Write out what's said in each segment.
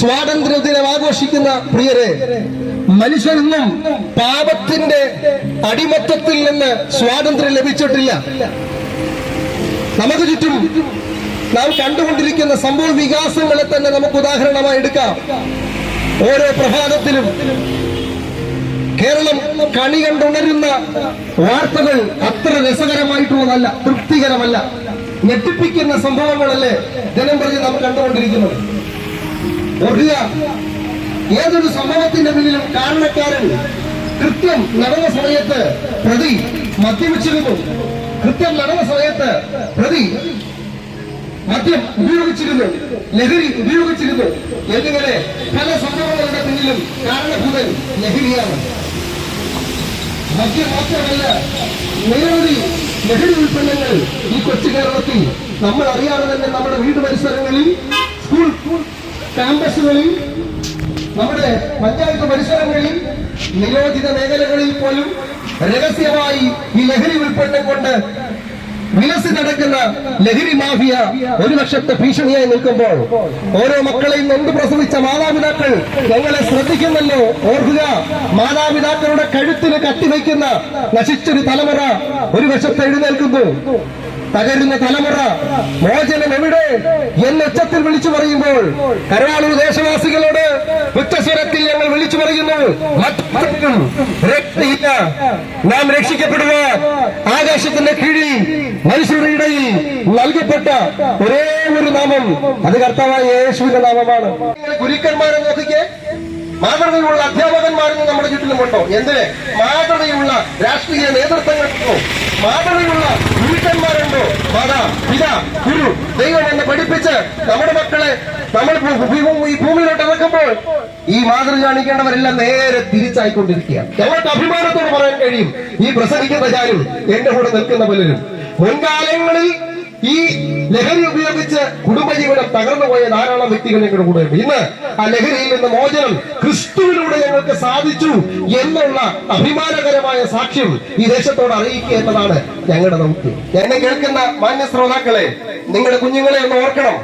സ്വാതന്ത്ര്യ ദിനം ആഘോഷിക്കുന്ന പ്രിയരെ മനുഷ്യനെന്നും പാപത്തിന്റെ അടിമത്തത്തിൽ നിന്ന് സ്വാതന്ത്ര്യം ലഭിച്ചിട്ടില്ല. നമുക്ക് ചുറ്റും നാം കണ്ടുകൊണ്ടിരിക്കുന്ന സംഭവ വികാസങ്ങളെ തന്നെ നമുക്ക് ഉദാഹരണമായി എടുക്കാം. ഓരോ പ്രഭാതത്തിലും കേരളം കണി കണ്ടുണരുന്ന വാർത്തകൾ അത്ര രസകരമായിട്ടുള്ളതല്ല തൃപ്തികരമല്ല. ഞെട്ടിപ്പിക്കുന്ന സംഭവങ്ങളല്ലേ ജനം പറഞ്ഞ് നാം കണ്ടുകൊണ്ടിരിക്കുന്നത്. ഓർക്കുക ഏതൊരു സംഭവത്തിന്റെ പിന്നിലും കാരണക്കാരൻ കൃത്യം നടന്ന സമയത്ത് പ്രതി മദ്യപിച്ചിരുന്നു. കൃത്യം നടന്ന സമയത്ത് പ്രതി മദ്യം ഉപയോഗിച്ചിരുന്നു. ലഹരി ഉപയോഗിച്ചിരുന്നു. എന്നിങ്ങനെ പല സംഭവങ്ങളുടെ പിന്നിലും കാരണഭൂതൻ ലഹരിയാണ്. മദ്യം മാത്രമല്ല നിരവധി ലഹരി ഉൽപ്പന്നങ്ങൾ ഈ കൊച്ചു കേരളത്തിൽ നമ്മൾ അറിയാതെ തന്നെ നമ്മുടെ വീട് പരിസരങ്ങളിൽ സ്കൂൾ ക്യാമ്പസുകളിൽ നമ്മുടെ പഞ്ചായത്ത് പരിസരങ്ങളിൽ നിരോധിത മേഖലകളിൽ പോലും രഹസ്യമായി ഈ ലഹരി ഉൽപ്പന്നം കൊണ്ട് വിലസി നടക്കുന്ന ലഹരി മാഫിയ ഒരു ലക്ഷത്തെ ഭീഷണിയായി നിൽക്കുമ്പോൾ ഓരോ മക്കളെയും നൊന്ത് പ്രസവിച്ച മാതാപിതാക്കൾ ഞങ്ങളെ ശ്രദ്ധിക്കുന്നല്ലോ ഓർക്കുക മാതാപിതാക്കളുടെ കഴുത്തിന് കത്തിവയ്ക്കുന്ന നശിച്ചൊരു തലമുറ ഒരു വശത്ത് എഴുന്നേൽക്കുന്നു തകരുന്ന തലമുറ മോചനം എവിടെ എന്ന് ഉച്ചത്തിൽ വിളിച്ചു പറയുമ്പോൾ കരാളൂർ ദേശവാസികളോട് ഉച്ചസ്വരത്തിൽ ഞങ്ങൾ വിളിച്ചു പറയുന്നു രക്ഷയില്ല. നാം രക്ഷിക്കപ്പെടുക. ആകാശത്തിന്റെ കീഴിൽ മനുഷ്യരുടെ ഇടയിൽ നൽകപ്പെട്ട ഒരേ ഒരു നാമം അത് കർത്താവായ യേശുവിന്റെ നാമമാണ്. ഗുരുക്കന്മാരെ നോക്കിക്കേ. മാതൃകയുള്ള അധ്യാപകന്മാരൊന്നും നമ്മുടെ ചുറ്റിലുമുണ്ടോ എന്തിന്? മാതൃകയുള്ള രാഷ്ട്രീയ നേതൃത്വങ്ങളുണ്ടോ മാതൃകയുള്ള ഗുരുക്കന്മാരുണ്ടോ? മാതാ പിത ഗുരു ദൈവം എന്നെ പഠിപ്പിച്ച് നമ്മുടെ മക്കളെ നമ്മൾ ഈ ഭൂമിയിലോട്ട് ഇറക്കുമ്പോൾ ഈ മാതൃക കാണിക്കേണ്ടവരെല്ലാം നേരെ തിരിച്ചായിക്കൊണ്ടിരിക്കുകയാണ്. ഞങ്ങൾക്ക് അഭിമാനത്തോട് പറയാൻ കഴിയും. ഈ പ്രസംഗിക്കുന്ന ഞാനും എന്റെ കൂടെ നിൽക്കുന്ന പലരും. മുൻകാലങ്ങളിൽ ഈ ലഹരി ഉപയോഗിച്ച് കുടുംബജീവനം തകർന്നുപോയ ധാരാളം വ്യക്തികൾ ഞങ്ങളുടെ കൂടെ ഉണ്ട് ഇന്ന് ആ ലഹരിയിൽ നിന്ന് മോചനം ക്രിസ്തുവിലൂടെ ഞങ്ങൾക്ക് സാധിച്ചു എന്നുള്ള അഭിമാനകരമായ സാക്ഷ്യം ഈ ദേശത്തോട് അറിയിക്കുക എന്നതാണ് ഞങ്ങളുടെ ദൗത്യം. എന്നെ കേൾക്കുന്ന മാന്യ ശ്രോതാക്കളെ നിങ്ങളുടെ കുഞ്ഞുങ്ങളെ ഒന്ന് ഓർക്കണം.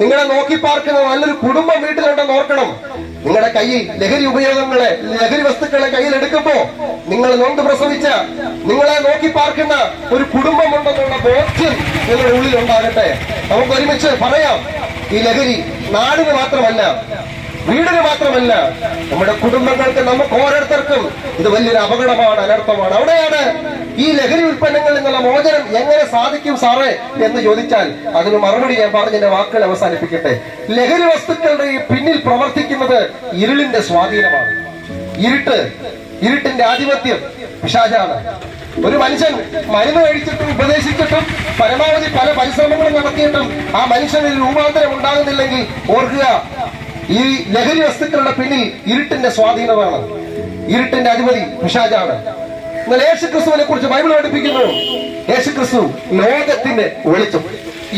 നിങ്ങളെ നോക്കി പാർക്കുന്ന നല്ലൊരു കുടുംബം വീട്ടിലുണ്ടെന്ന് ഓർക്കണം. നിങ്ങളുടെ കയ്യിൽ ലഹരി ഉപയോഗങ്ങളെ ലഹരി വസ്തുക്കളെ കയ്യിൽ എടുക്കുമ്പോ നിങ്ങൾ നൊന്ത് പ്രസവിച്ച നിങ്ങളെ നോക്കി പാർക്കുന്ന ഒരു കുടുംബമുണ്ടെന്നുള്ള ബോധ്യം നിങ്ങളുടെ ഉള്ളിൽ ഉണ്ടാകട്ടെ നമുക്ക് ഒരുമിച്ച് പറയാം ഈ ലഹരി നാടിന് മാത്രമല്ല വീടിന് മാത്രമല്ല നമ്മുടെ കുടുംബങ്ങൾക്ക് നമുക്ക് ഓരോരുത്തർക്കും ഇത് വലിയൊരു അപകടമാണ് അനർത്ഥമാണ്. അവിടെയാണ് ഈ ലഹരി ഉൽപ്പന്നങ്ങളിൽ നിന്നുള്ള മോചനം എങ്ങനെ സാധിക്കും സാറേ എന്ന് ചോദിച്ചാൽ അതിന് മറുപടി ഞാൻ പറഞ്ഞതിന്റെ വാക്കുകൾ അവസാനിപ്പിക്കട്ടെ. ലഹരി വസ്തുക്കളുടെ പിന്നിൽ പ്രവർത്തിക്കുന്നത് ഇരുളിന്റെ സ്വാധീനമാണ്. ഇരുട്ട് ഇരുട്ടിന്റെ ആധിപത്യം പിശാചാണ്. ഒരു മനുഷ്യൻ മരുന്ന് കഴിച്ചിട്ടും ഉപദേശിച്ചിട്ടും പരമാവധി പല പരിശ്രമങ്ങളും നടത്തിയിട്ടും ആ മനുഷ്യനിൽ രൂപാന്തരം ഉണ്ടാകുന്നില്ലെങ്കിൽ ഓർക്കുക ഈ ലഹരി വസ്തുക്കളുടെ പിന്നിൽ ഇരുട്ടിന്റെ സ്വാധീനമാണ്. ഇരുട്ടിന്റെ അധിപതി പിശാചാണ്. എന്നാൽ യേശു ക്രിസ്തുവിനെ കുറിച്ച് ബൈബിൾ പഠിപ്പിക്കുന്നു. യേശു ക്രിസ്തു ലോകത്തിന്റെ വെളിച്ചം.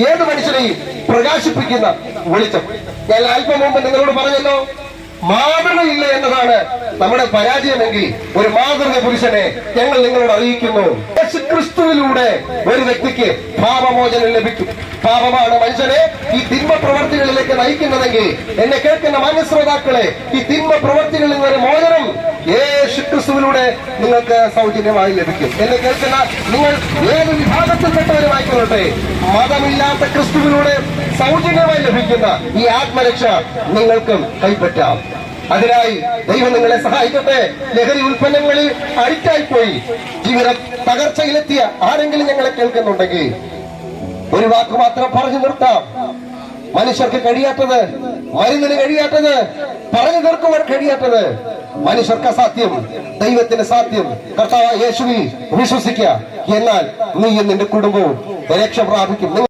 ഏത് മനുഷ്യനെയും പ്രകാശിപ്പിക്കുന്ന വെളിച്ചം. ഞാൻ അല്പം മുമ്പ് നിങ്ങളോട് പറഞ്ഞല്ലോ മാതൃകയില്ല എന്നതാണ് നമ്മുടെ പരാജയമെങ്കിൽ ഒരു മാതൃക പുരുഷനെ ഞങ്ങൾ നിങ്ങളോട് അറിയിക്കുന്നു. ക്രിസ്തുവിലൂടെ ഒരു വ്യക്തിക്ക് പാപമോചനം ലഭിക്കും. പാപമാണ് മനുഷ്യനെ ഈ തിന്മ പ്രവർത്തികളിലേക്ക് നയിക്കുന്നതെങ്കിൽ എന്നെ കേൾക്കുന്ന മാന്യശ്രോതാക്കളെ ഈ തിന്മ പ്രവർത്തികളിൽ നിന്നൊരു മോചനം യേശു ക്രിസ്തുവിലൂടെ നിങ്ങൾക്ക് സൗജന്യമായി ലഭിക്കും. എന്നെ കേൾക്കുന്ന നിങ്ങൾ ഏത് വിഭാഗത്തിൽപ്പെട്ടവരുമായിക്കൊള്ളട്ടെ മതമില്ലാത്ത ക്രിസ്തുവിലൂടെ സൗജന്യമായി ലഭിക്കുന്ന ഈ ആത്മരക്ഷ നിങ്ങൾക്കും കൈപ്പറ്റാം. അതിനായി ദൈവം നിങ്ങളെ സഹായിക്കട്ടെ. ലഹരി ഉൽപ്പന്നങ്ങളിൽ അഡിക്റ്റായി പോയി. ജീവിത തകർച്ചയിലെത്തിയ ആരെങ്കിലും ഞങ്ങളെ കേൾക്കുന്നുണ്ടെങ്കിൽ ഒരു വാക്ക് മാത്രം പറഞ്ഞു നിർത്താം. മനുഷ്യർക്ക് കഴിയാത്തത് മരുന്നിന് കഴിയാത്തത് പറഞ്ഞു തീർക്കുവാൻ കഴിയാത്തത് മനുഷ്യർക്ക് അസാധ്യം ദൈവത്തിന് സാധ്യം. കർത്താവ് യേശുവിൽ വിശ്വസിക്കുക എന്നാൽ നീ നിന്റെ കുടുംബവും രക്ഷ പ്രാപിക്കും.